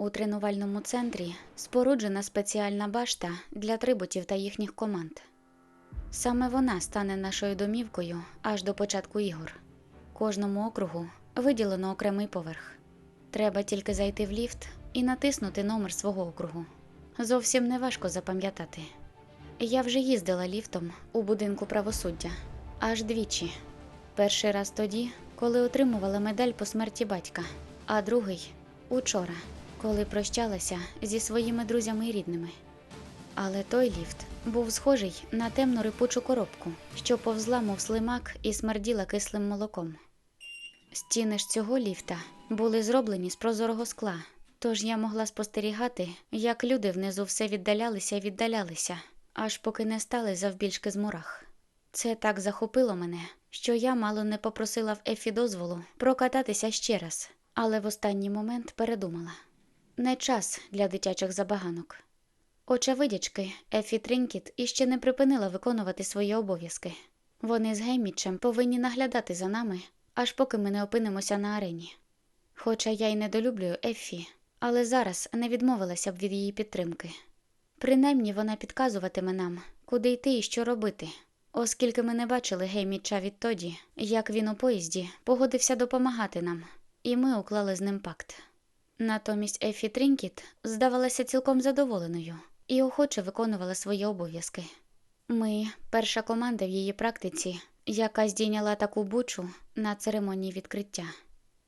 У тренувальному центрі споруджена спеціальна башта для триботів та їхніх команд. Саме вона стане нашою домівкою аж до початку ігор. Кожному округу виділено окремий поверх. Треба тільки зайти в ліфт і натиснути номер свого округу. Зовсім не важко запам'ятати. Я вже їздила ліфтом у будинку правосуддя аж двічі. Перший раз тоді, коли отримувала медаль по смерті батька, а другий учора, коли прощалася зі своїми друзями і рідними. Але той ліфт був схожий на темну рипучу коробку, що повзла, мов слимак, і смерділа кислим молоком. Стіни ж цього ліфта були зроблені з прозорого скла, тож я могла спостерігати, як люди внизу все віддалялися і віддалялися, аж поки не стали завбільшки з мурах. Це так захопило мене, що я мало не попросила в Ефі дозволу прокататися ще раз, але в останній момент передумала. Не час для дитячих забаганок. Очевидячки, Ефі Трінкіт іще не припинила виконувати свої обов'язки. Вони з Геймічем повинні наглядати за нами, аж поки ми не опинимося на арені. Хоча я й недолюблюю Ефі, але зараз не відмовилася б від її підтримки. Принаймні вона підказуватиме нам, куди йти і що робити, оскільки ми не бачили Гейміча відтоді, як він у поїзді погодився допомагати нам, і ми уклали з ним пакт. Натомість Ефі Трінкіт здавалася цілком задоволеною і охоче виконувала свої обов'язки. Ми перша команда в її практиці, яка здійняла таку бучу на церемонії відкриття.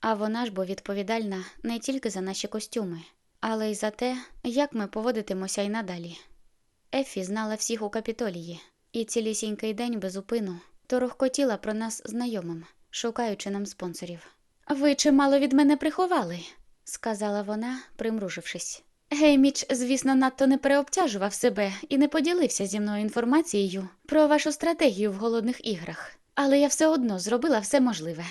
А вона ж бо відповідальна не тільки за наші костюми, але й за те, як ми поводитимося й надалі. Ефі знала всіх у капітолії, і цілісінький день без упину торохкотіла про нас знайомим, шукаючи нам спонсорів. Ви чимало від мене приховали, сказала вона, примружившись. Гейміч, звісно, надто не переобтяжував себе і не поділився зі мною інформацією про вашу стратегію в голодних іграх, але я все одно зробила все можливе.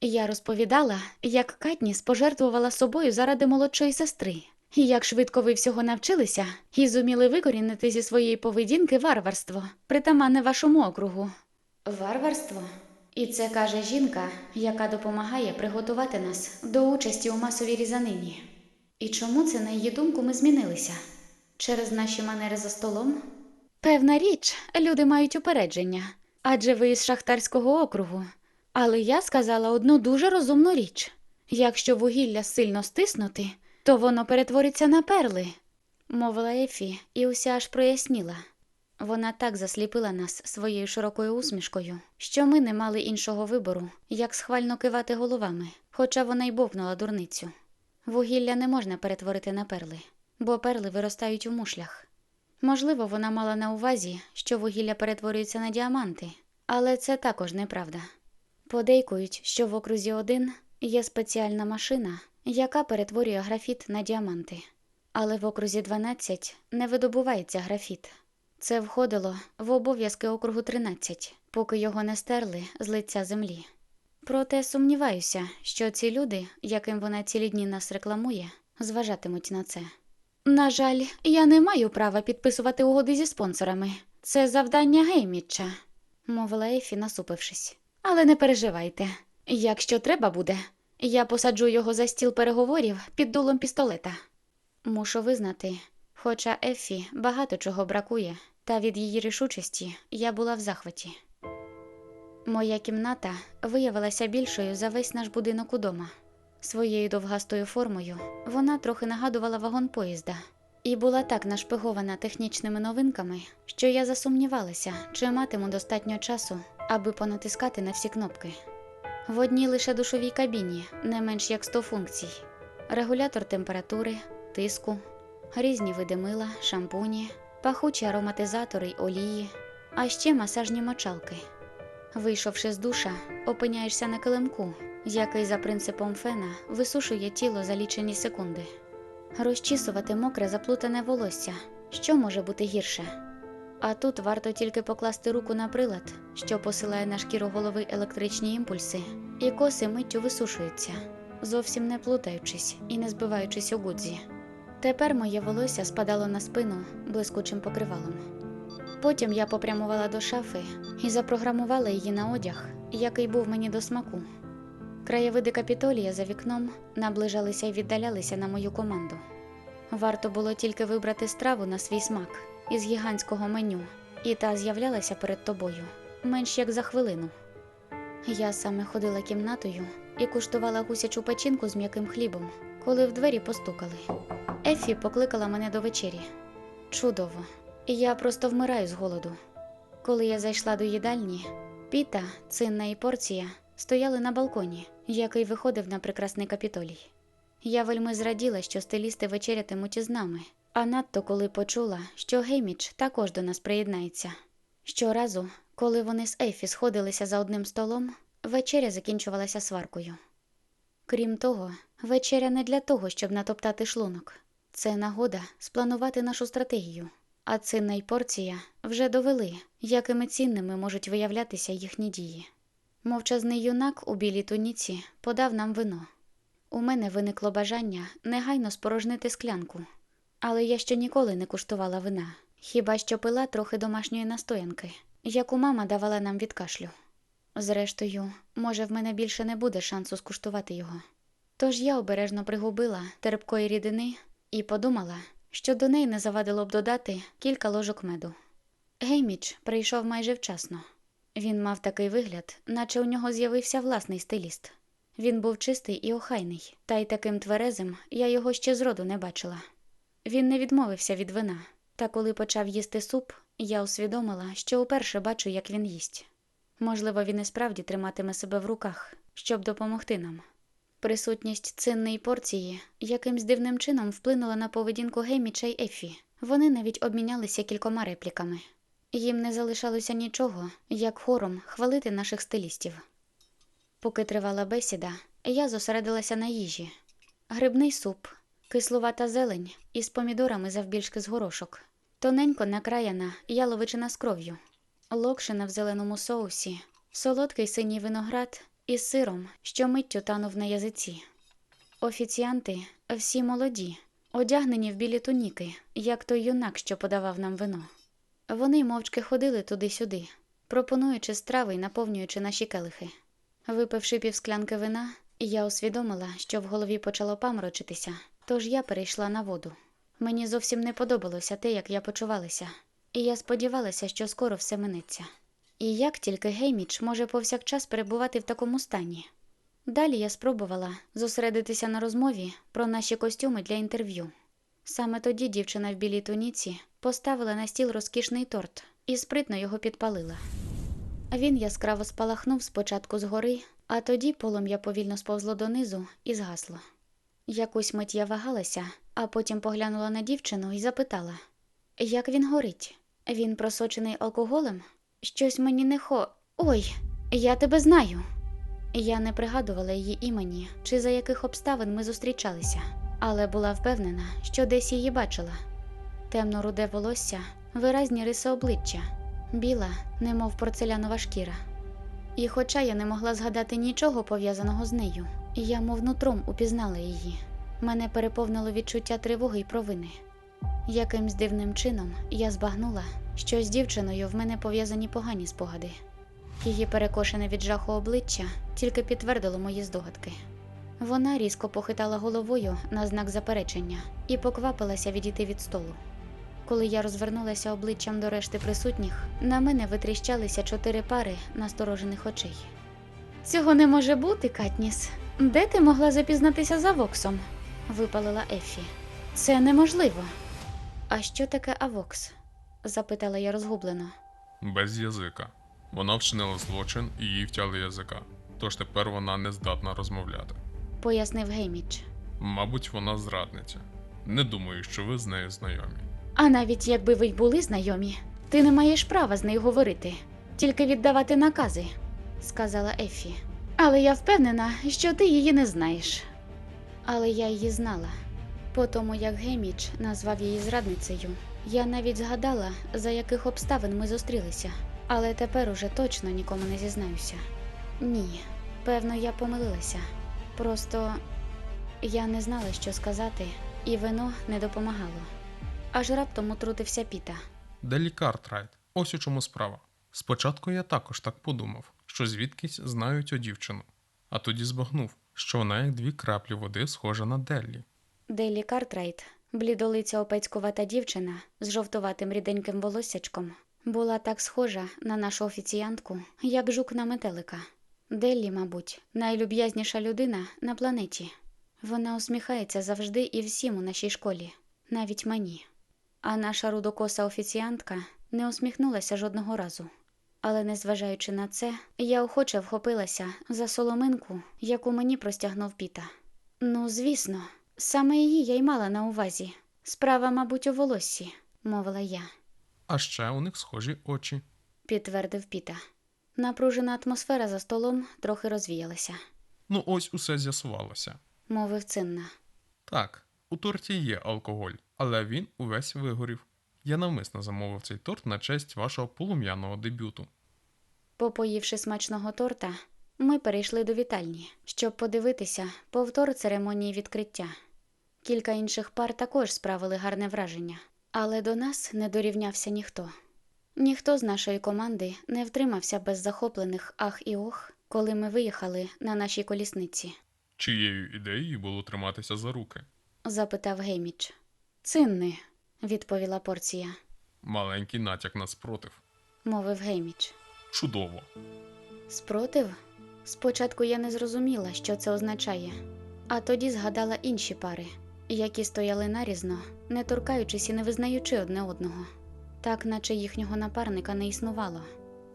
Я розповідала, як Катніс пожертвувала собою заради молодшої сестри, і як швидко ви всього навчилися і зуміли викорінити зі своєї поведінки варварство, притаманне вашому округу. Варварство? І це каже жінка, яка допомагає приготувати нас до участі у масовій різанині. І чому це, на її думку, ми змінилися? Через наші манери за столом? Певна річ, люди мають упередження, адже ви із шахтарського округу. Але я сказала одну дуже розумну річ: якщо вугілля сильно стиснути, то воно перетвориться на перли, мовила Ефі, і уся аж проясніла. Вона так засліпила нас своєю широкою усмішкою, що ми не мали іншого вибору, як схвально кивати головами, хоча вона й бовнула дурницю. Вугілля не можна перетворити на перли, бо перли виростають у мушлях. Можливо, вона мала на увазі, що вугілля перетворюється на діаманти, але це також неправда. Подейкують, що в окрузі 1 є спеціальна машина, яка перетворює графіт на діаманти, але в окрузі 12 не видобувається графіт. Це входило в обов'язки округу 13, поки його не стерли з лиця землі. Проте сумніваюся, що ці люди, яким вона цілі дні нас рекламує, зважатимуть на це. На жаль, я не маю права підписувати угоди зі спонсорами. Це завдання Геймітча, мовила Ефі, насупившись. Але не переживайте. Якщо треба буде, я посаджу його за стіл переговорів під дулом пістолета. Мушу визнати, хоча Ефі багато чого бракує, та від її рішучості я була в захваті. Моя кімната виявилася більшою за весь наш будинок удома. Своєю довгастою формою вона трохи нагадувала вагон поїзда і була так нашпигована технічними новинками, що я засумнівалася, чи матиму достатньо часу, аби понатискати на всі кнопки. В одній лише душовій кабіні не менш як 100 функцій: регулятор температури, тиску, різні види мила, шампуні, пахучі ароматизатори й олії, а ще масажні мочалки. Вийшовши з душа, опиняєшся на килимку, який за принципом фена висушує тіло за лічені секунди. Розчісувати мокре заплутане волосся, що може бути гірше. А тут варто тільки покласти руку на прилад, що посилає на шкіру голови електричні імпульси, і коси миттю висушуються, зовсім не плутаючись і не збиваючись у гудзі. Тепер моє волосся спадало на спину блискучим покривалом. Потім я попрямувала до шафи і запрограмувала її на одяг, який був мені до смаку. Краєвиди капітолія за вікном наближалися і віддалялися на мою команду. Варто було тільки вибрати страву на свій смак із гігантського меню, і та з'являлася перед тобою менш як за хвилину. Я саме ходила кімнатою і куштувала гусячу печінку з м'яким хлібом, коли в двері постукали. Ефі покликала мене до вечері. Чудово. Я просто вмираю з голоду. Коли я зайшла до їдальні, піта, цинна і порція стояли на балконі, який виходив на прекрасний капітолій. Я вельми зраділа, що стилісти вечерятимуть із нами, а надто коли почула, що Гейміч також до нас приєднається. Щоразу, коли вони з Ефі сходилися за одним столом, вечеря закінчувалася сваркою. Крім того, вечеря не для того, щоб натоптати шлунок. Це нагода спланувати нашу стратегію. А цинна й порція вже довели, якими цінними можуть виявлятися їхні дії. Мовчазний юнак у білій туніці подав нам вино. У мене виникло бажання негайно спорожнити склянку, але я ще ніколи не куштувала вина, хіба що пила трохи домашньої настоянки, яку мама давала нам від кашлю. Зрештою, може, в мене більше не буде шансу скуштувати його. Тож я обережно пригубила терпкої рідини і подумала, що до неї не завадило б додати кілька ложок меду. Гейміч прийшов майже вчасно. Він мав такий вигляд, наче у нього з'явився власний стиліст. Він був чистий і охайний, та й таким тверезим я його ще зроду не бачила. Він не відмовився від вина, та коли почав їсти суп, я усвідомила, що уперше бачу, як він їсть. Можливо, він і справді триматиме себе в руках, щоб допомогти нам. Присутність цинної порції якимсь дивним чином вплинула на поведінку Гейміча й Ефі. Вони навіть обмінялися кількома репліками. Їм не залишалося нічого, як хором хвалити наших стилістів. Поки тривала бесіда, я зосередилася на їжі: грибний суп, кислувата зелень із помідорами завбільшки з горошок, тоненько накраяна яловичина з кров'ю, локшина в зеленому соусі, солодкий синій виноград із сиром, що миттю танув на язиці. Офіціанти всі молоді, одягнені в білі туніки, як той юнак, що подавав нам вино. Вони мовчки ходили туди-сюди, пропонуючи страви й наповнюючи наші келихи. Випивши півсклянки вина, я усвідомила, що в голові почало паморочитися, тож я перейшла на воду. Мені зовсім не подобалося те, як я почувалася, і я сподівалася, що скоро все минеться. І як тільки Гейміч може повсякчас перебувати в такому стані. Далі я спробувала зосередитися на розмові про наші костюми для інтерв'ю. Саме тоді дівчина в білій туніці поставила на стіл розкішний торт і спритно його підпалила. Він яскраво спалахнув спочатку згори, а тоді полум'я повільно сповзло донизу і згасло. Якусь мить я вагалася, а потім поглянула на дівчину і запитала: Як він горить? Він просочений алкоголем? Щось мені не хо. Ой, я тебе знаю. Я не пригадувала її імені чи за яких обставин ми зустрічалися, але була впевнена, що десь її бачила. Темно руде волосся, виразні риси обличчя, біла, немов порцелянова шкіра. І хоча я не могла згадати нічого пов'язаного з нею, я мов нутром упізнала її. Мене переповнило відчуття тривоги й провини. Якимсь дивним чином я збагнула, що з дівчиною в мене пов'язані погані спогади. Її перекошене від жаху обличчя тільки підтвердило мої здогадки. Вона різко похитала головою на знак заперечення і поквапилася відійти від столу. Коли я розвернулася обличчям до решти присутніх, на мене витріщалися чотири пари насторожених очей. Цього не може бути, Катніс. Де ти могла запізнатися за Воксом? випалила Ефі. Це неможливо. А що таке Авокс? запитала я розгублено. Без язика. Вона вчинила злочин і їй втяли язика, тож тепер вона не здатна розмовляти. пояснив Гейміч. Мабуть, вона зрадниця. Не думаю, що ви з нею знайомі. А навіть якби ви й були знайомі, ти не маєш права з нею говорити, тільки віддавати накази, сказала Ефі. Але я впевнена, що ти її не знаєш. Але я її знала. По тому, як Геміч назвав її зрадницею, я навіть згадала, за яких обставин ми зустрілися, але тепер уже точно нікому не зізнаюся. Ні, певно, я помилилася. Просто я не знала, що сказати, і вино не допомагало. Аж раптом утрутився Піта. Делі Картрайт. Ось у чому справа. Спочатку я також так подумав, що звідкись знають о дівчину, а тоді збагнув, що вона як дві краплі води схожа на Деллі. Делі Картрайт Блідолиця опецькувата дівчина з жовтуватим ріденьким волоссячком була так схожа на нашу офіціантку, як жук на метелика. Деллі, мабуть, найлюб'язніша людина на планеті. Вона усміхається завжди і всім у нашій школі, навіть мені. А наша рудокоса офіціантка не усміхнулася жодного разу. Але, незважаючи на це, я охоче вхопилася за соломинку, яку мені простягнув Піта. Ну, звісно, саме її я й мала на увазі. Справа, мабуть, у волоссі, мовила я, А ще у них схожі очі. підтвердив Піта. Напружена атмосфера за столом трохи розвіялася, Ну ось усе з'ясувалося. мовив цинна. Так, у торті є алкоголь, але він увесь вигорів. Я навмисно замовив цей торт на честь вашого полум'яного дебюту. Попоївши смачного торта, ми перейшли до вітальні, щоб подивитися повтор церемонії відкриття. Кілька інших пар також справили гарне враження, але до нас не дорівнявся ніхто. Ніхто з нашої команди не втримався без захоплених ах і ох, коли ми виїхали на нашій колісниці, Чиєю ідеєю було триматися за руки? запитав Гейміч. Цинни, відповіла порція, Маленький натяк на спротив. мовив Гейміч. Чудово. Спротив? Спочатку я не зрозуміла, що це означає, а тоді згадала інші пари, які стояли нарізно, не торкаючись і не визнаючи одне одного, так наче їхнього напарника не існувало,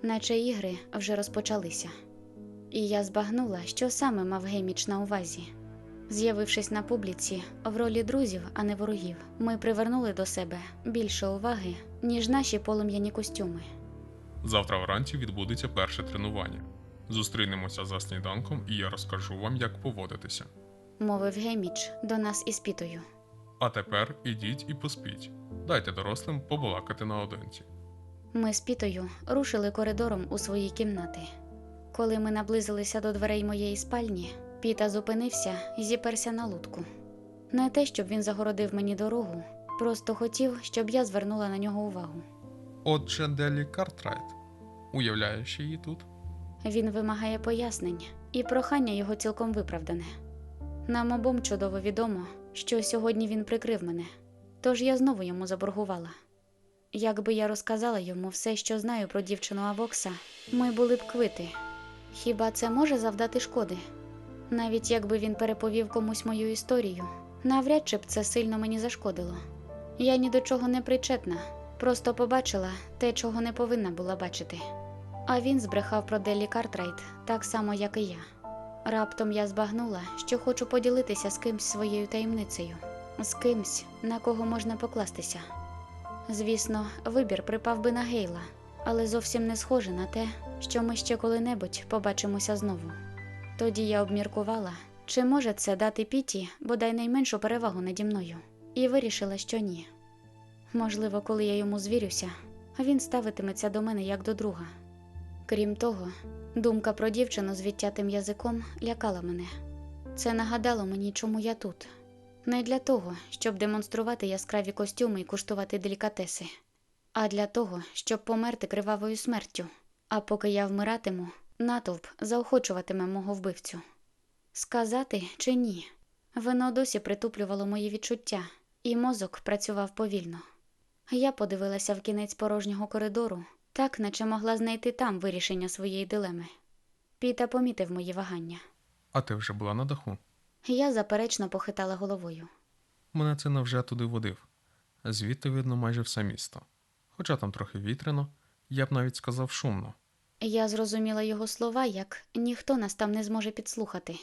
наче ігри вже розпочалися. І я збагнула, що саме мав Гейміч на увазі. З'явившись на публіці в ролі друзів, а не ворогів, ми привернули до себе більше уваги, ніж наші полум'яні костюми. Завтра вранці відбудеться перше тренування. Зустрінемося за сніданком, і я розкажу вам, як поводитися. Мовив Гейміч до нас із пітою. А тепер ідіть і поспіть. Дайте дорослим побалакати наодинці. Ми з пітою рушили коридором у свої кімнати. Коли ми наблизилися до дверей моєї спальні, Піта зупинився і зіперся на лутку. Не те, щоб він загородив мені дорогу, просто хотів, щоб я звернула на нього увагу. Отже, Делі Картрайт. Уявляєш її тут? Він вимагає пояснень, і прохання його цілком виправдане. Нам обом чудово відомо, що сьогодні він прикрив мене, тож я знову йому заборгувала. Якби я розказала йому все, що знаю про дівчину Авокса, ми були б квити. Хіба це може завдати шкоди? Навіть якби він переповів комусь мою історію, навряд чи б це сильно мені зашкодило. Я ні до чого не причетна, просто побачила те, чого не повинна була бачити. А він збрехав про Делі Картрайт так само, як і я. Раптом я збагнула, що хочу поділитися з кимсь своєю таємницею, з кимсь, на кого можна покластися. Звісно, вибір припав би на Гейла, але зовсім не схоже на те, що ми ще коли-небудь побачимося знову. Тоді я обміркувала, чи може це дати Піті бодай найменшу перевагу наді мною, і вирішила, що ні. Можливо, коли я йому звірюся, він ставитиметься до мене як до друга. Крім того, думка про дівчину з відтятим язиком лякала мене. Це нагадало мені, чому я тут. Не для того, щоб демонструвати яскраві костюми і куштувати делікатеси, а для того, щоб померти кривавою смертю. А поки я вмиратиму, натовп заохочуватиме мого вбивцю. Сказати чи ні? Вино досі притуплювало мої відчуття, і мозок працював повільно. Я подивилася в кінець порожнього коридору, так наче могла знайти там вирішення своєї дилеми. Піта помітив мої вагання. А ти вже була на даху. Я заперечно похитала головою. Мене це навже туди водив. Звідти видно майже все місто. Хоча там трохи вітряно, я б навіть сказав шумно. Я зрозуміла його слова, як ніхто нас там не зможе підслухати.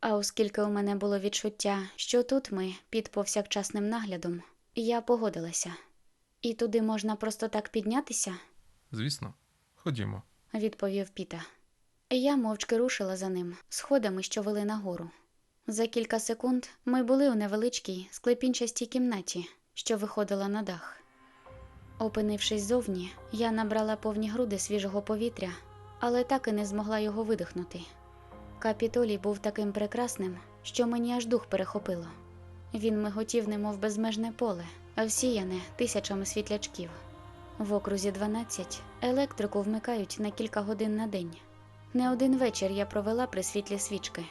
А оскільки у мене було відчуття, що тут ми під повсякчасним наглядом, я погодилася. І туди можна просто так піднятися, Звісно, ходімо. відповів Піта. Я мовчки рушила за ним, сходами, що вели нагору. За кілька секунд ми були у невеличкій склепінчастій кімнаті, що виходила на дах. Опинившись зовні, я набрала повні груди свіжого повітря, але так і не змогла його видихнути. Капітолій був таким прекрасним, що мені аж дух перехопило. Він миготів, немов безмежне поле, всіяне тисячами світлячків. В окрузі 12 електрику вмикають на кілька годин на день. Не один вечір я провела при світлі свічки.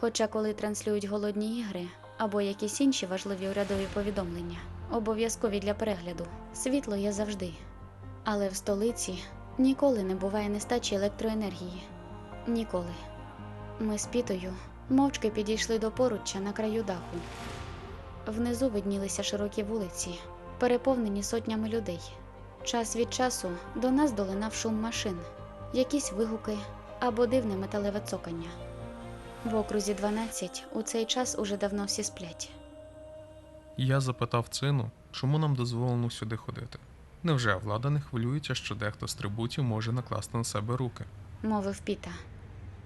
Хоча, коли транслюють голодні ігри, або якісь інші важливі урядові повідомлення, обов'язкові для перегляду. Світло є завжди. Але в столиці ніколи не буває нестачі електроенергії. Ніколи. Ми з Пітою мовчки підійшли до поруччя на краю даху. Внизу виднілися широкі вулиці, переповнені сотнями людей. Час від часу до нас долинав шум машин, якісь вигуки або дивне металеве цокання. В окрузі 12 у цей час уже давно всі сплять. Я запитав цину, чому нам дозволено сюди ходити. Невже влада не хвилюється, що дехто з трибутів може накласти на себе руки? мовив Піта.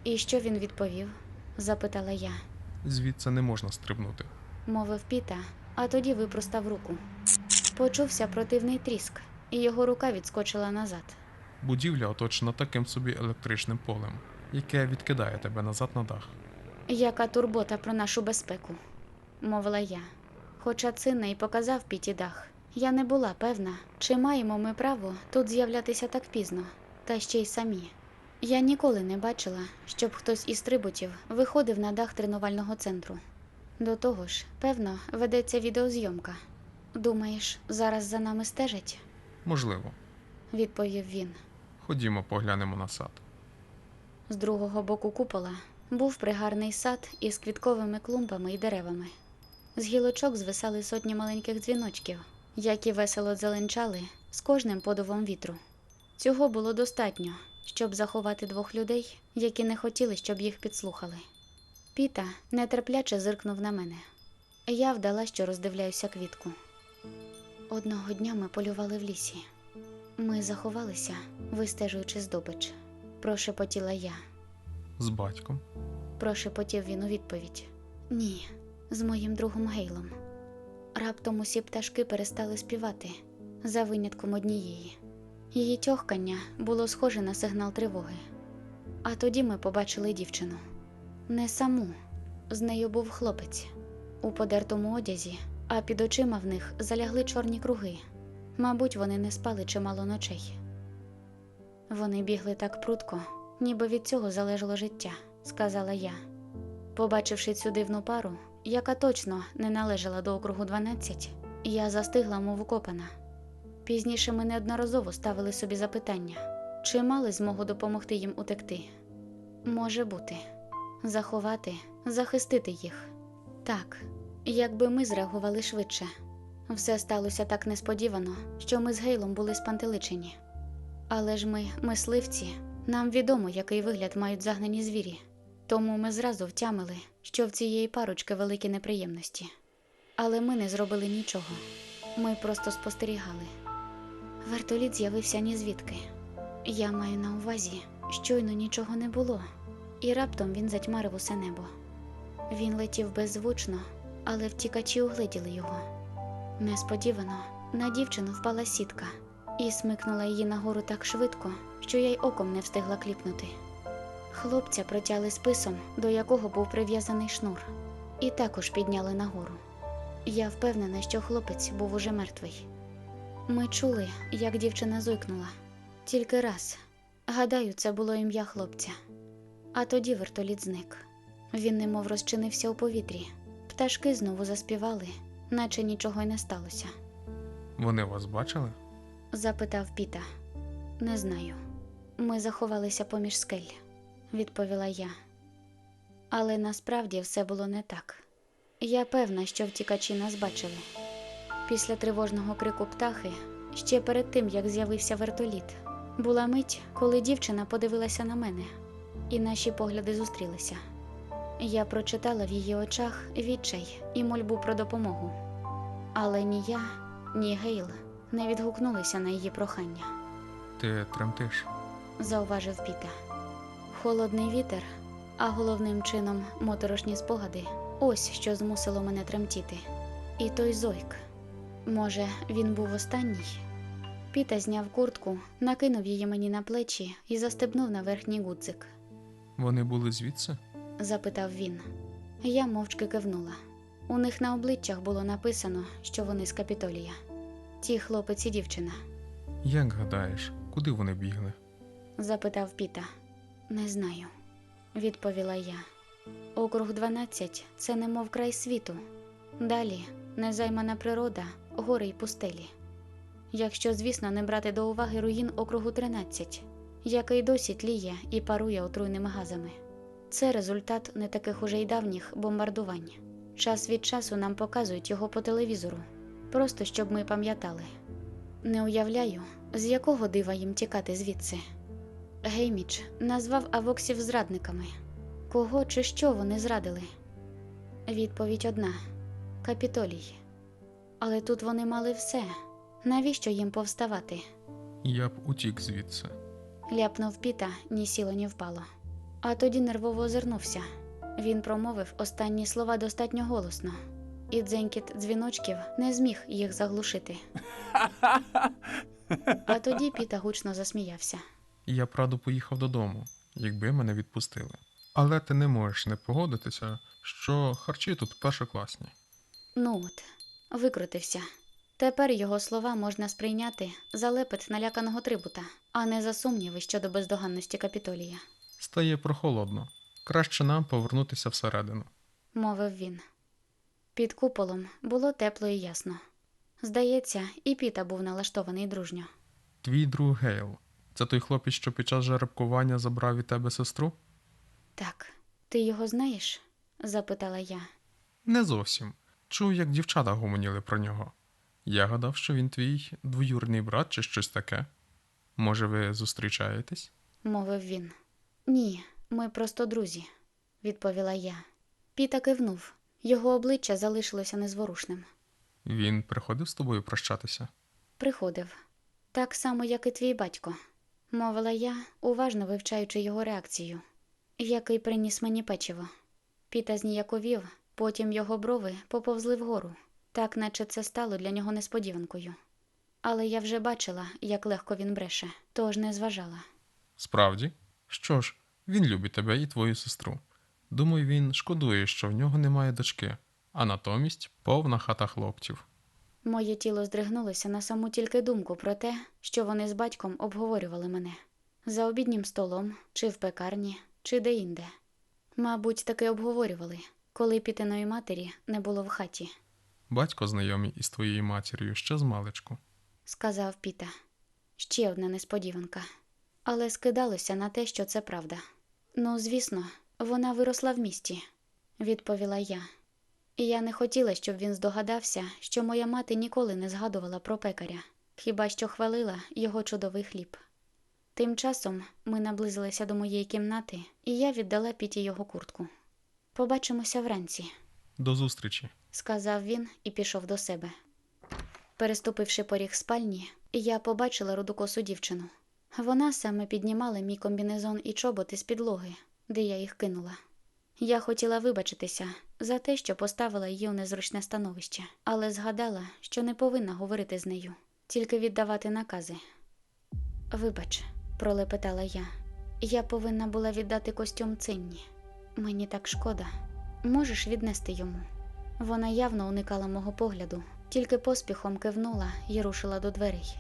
І що він відповів? запитала я. Звідси не можна стрибнути. мовив Піта, а тоді випростав руку. Почувся противний тріск, і його рука відскочила назад. Будівля оточена таким собі електричним полем, яке відкидає тебе назад на дах. Яка турбота про нашу безпеку, мовила я. Хоча цинна й показав Піті дах, я не була певна, чи маємо ми право тут з'являтися так пізно, та ще й самі. Я ніколи не бачила, щоб хтось із трибутів виходив на дах тренувального центру. До того ж, певно, ведеться відеозйомка. Думаєш, зараз за нами стежать? Можливо. відповів він. Ходімо, поглянемо на сад. З другого боку купола був пригарний сад із квітковими клумбами і деревами. З гілочок звисали сотні маленьких дзвіночків, які весело зеленчали з кожним подувом вітру. Цього було достатньо, щоб заховати двох людей, які не хотіли, щоб їх підслухали. Піта нетерпляче зиркнув на мене. Я вдала, що роздивляюся квітку. Одного дня ми полювали в лісі. Ми заховалися, вистежуючи здобич. Прошепотіла я. З батьком. Прошепотів він у відповідь. Ні, з моїм другом Гейлом. Раптом усі пташки перестали співати, за винятком однієї. Її тьохкання було схоже на сигнал тривоги. А тоді ми побачили дівчину. Не саму. З нею був хлопець у подертому одязі, а під очима в них залягли чорні круги. Мабуть, вони не спали чимало ночей. Вони бігли так прудко, ніби від цього залежало життя, сказала я. Побачивши цю дивну пару, яка точно не належала до округу 12, я застигла, мов укопана. Пізніше ми неодноразово ставили собі запитання, чи мали змогу допомогти їм утекти. Може бути, заховати, захистити їх. Так, якби ми зреагували швидше. Все сталося так несподівано, що ми з Гейлом були спантеличені. Але ж ми, мисливці, нам відомо, який вигляд мають загнані звірі. Тому ми зразу втямили, що в цієї парочки великі неприємності. Але ми не зробили нічого. Ми просто спостерігали. Вертоліт з'явився ні звідки. Я маю на увазі, щойно нічого не було, і раптом він затьмарив усе небо. Він летів беззвучно, але втікачі угледіли його. Несподівано на дівчину впала сітка і смикнула її нагору так швидко, що я й оком не встигла кліпнути. Хлопця протяли списом, до якого був прив'язаний шнур, і також підняли нагору. Я впевнена, що хлопець був уже мертвий. Ми чули, як дівчина зойкнула. Тільки раз. Гадаю, це було ім'я хлопця. А тоді вертоліт зник. Він немов розчинився у повітрі. Пташки знову заспівали, наче нічого й не сталося. Вони вас бачили? запитав Піта. Не знаю. Ми заховалися поміж скель, відповіла я. Але насправді все було не так. Я певна, що втікачі нас бачили. Після тривожного крику птахи, ще перед тим як з'явився вертоліт, була мить, коли дівчина подивилася на мене, і наші погляди зустрілися. Я прочитала в її очах відчай і мольбу про допомогу. Але ні я, ні Гейл не відгукнулися на її прохання, Ти тремтиш. зауважив Піта. Холодний вітер, а головним чином моторошні спогади ось що змусило мене тремтіти. І той зойк. Може, він був останній? Піта зняв куртку, накинув її мені на плечі і застебнув на верхній гудзик. Вони були звідси? Запитав він. Я мовчки кивнула. У них на обличчях було написано, що вони з Капітолія. Ті хлопець і дівчина. Як гадаєш, куди вони бігли? запитав Піта. Не знаю, відповіла я. Округ 12 – це немов край світу, Далі незаймана природа, гори й пустелі. Якщо, звісно, не брати до уваги руїн округу 13, який досі тліє і парує отруйними газами. Це результат не таких уже й давніх бомбардувань. Час від часу нам показують його по телевізору, просто щоб ми пам'ятали. Не уявляю, з якого дива їм тікати звідси. Гейміч назвав авоксів зрадниками. Кого чи що вони зрадили? Відповідь одна Капітолій. Але тут вони мали все. Навіщо їм повставати? Я б утік звідси. Ляпнув піта, ні сіло, ні впало. А тоді нервово озирнувся. Він промовив останні слова достатньо голосно, і дзенькіт дзвіночків не зміг їх заглушити. А тоді піта гучно засміявся. Я б радо поїхав додому, якби мене відпустили. Але ти не можеш не погодитися, що харчі тут першокласні. Ну от, викрутився. Тепер його слова можна сприйняти за лепет наляканого трибута, а не за сумніви щодо бездоганності капітолія, Стає прохолодно. Краще нам повернутися всередину. мовив він. Під куполом було тепло і ясно. Здається, і піта був налаштований дружньо. Твій друг Гейл. Це той хлопець, що під час жеребкування забрав від тебе сестру? Так, ти його знаєш? запитала я. Не зовсім. Чув, як дівчата гомоніли про нього. Я гадав, що він твій двоюрний брат чи щось таке. Може, ви зустрічаєтесь? мовив він. Ні, ми просто друзі, відповіла я. Піта кивнув. Його обличчя залишилося незворушним. Він приходив з тобою прощатися. Приходив. Так само, як і твій батько, мовила я, уважно вивчаючи його реакцію, який приніс мені печиво. Піта зніяковів, потім його брови поповзли вгору, так наче це стало для нього несподіванкою. Але я вже бачила, як легко він бреше, тож не зважала. Справді? Що ж, він любить тебе і твою сестру. Думаю, він шкодує, що в нього немає дочки, а натомість повна хата хлопців. Моє тіло здригнулося на саму тільки думку про те, що вони з батьком обговорювали мене за обіднім столом, чи в пекарні, чи де-інде. Мабуть, таки обговорювали, коли пітиної матері не було в хаті, Батько знайомий із твоєю матір'ю ще з маличку. сказав Піта. Ще одна несподіванка. Але скидалося на те, що це правда. Ну, звісно, вона виросла в місті, відповіла я. І я не хотіла, щоб він здогадався, що моя мати ніколи не згадувала про пекаря, хіба що хвалила його чудовий хліб. Тим часом ми наблизилися до моєї кімнати, і я віддала Піті його куртку. Побачимося вранці, До зустрічі. сказав він і пішов до себе. Переступивши поріг спальні, я побачила рудокосу дівчину. Вона саме піднімала мій комбінезон і чоботи з підлоги, де я їх кинула. Я хотіла вибачитися за те, що поставила її у незручне становище, але згадала, що не повинна говорити з нею, тільки віддавати накази. Вибач, пролепетала я. Я повинна була віддати костюм цинні. Мені так шкода. Можеш віднести йому. Вона явно уникала мого погляду, тільки поспіхом кивнула і рушила до дверей.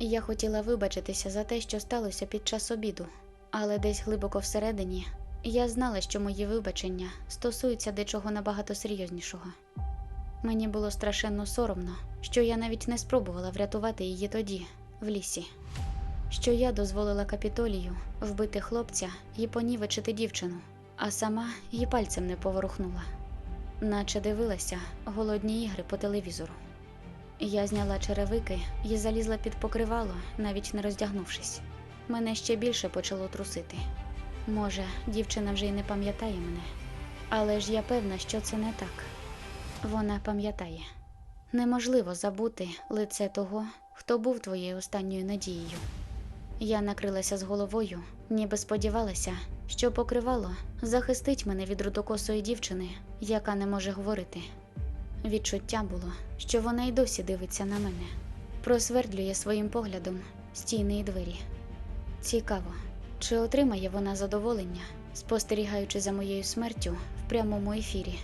Я хотіла вибачитися за те, що сталося під час обіду, але десь глибоко всередині я знала, що мої вибачення стосуються дечого набагато серйознішого. Мені було страшенно соромно, що я навіть не спробувала врятувати її тоді, в лісі, що я дозволила капітолію вбити хлопця і понівечити дівчину, а сама її пальцем не поворухнула, наче дивилася голодні ігри по телевізору. Я зняла черевики і залізла під покривало, навіть не роздягнувшись. Мене ще більше почало трусити. Може, дівчина вже й не пам'ятає мене, але ж я певна, що це не так. Вона пам'ятає. Неможливо забути лице того, хто був твоєю останньою надією. Я накрилася з головою, ніби сподівалася, що покривало захистить мене від рудокосої дівчини, яка не може говорити. Відчуття було, що вона й досі дивиться на мене, просвердлює своїм поглядом стіни і двері. Цікаво, чи отримає вона задоволення, спостерігаючи за моєю смертю в прямому ефірі.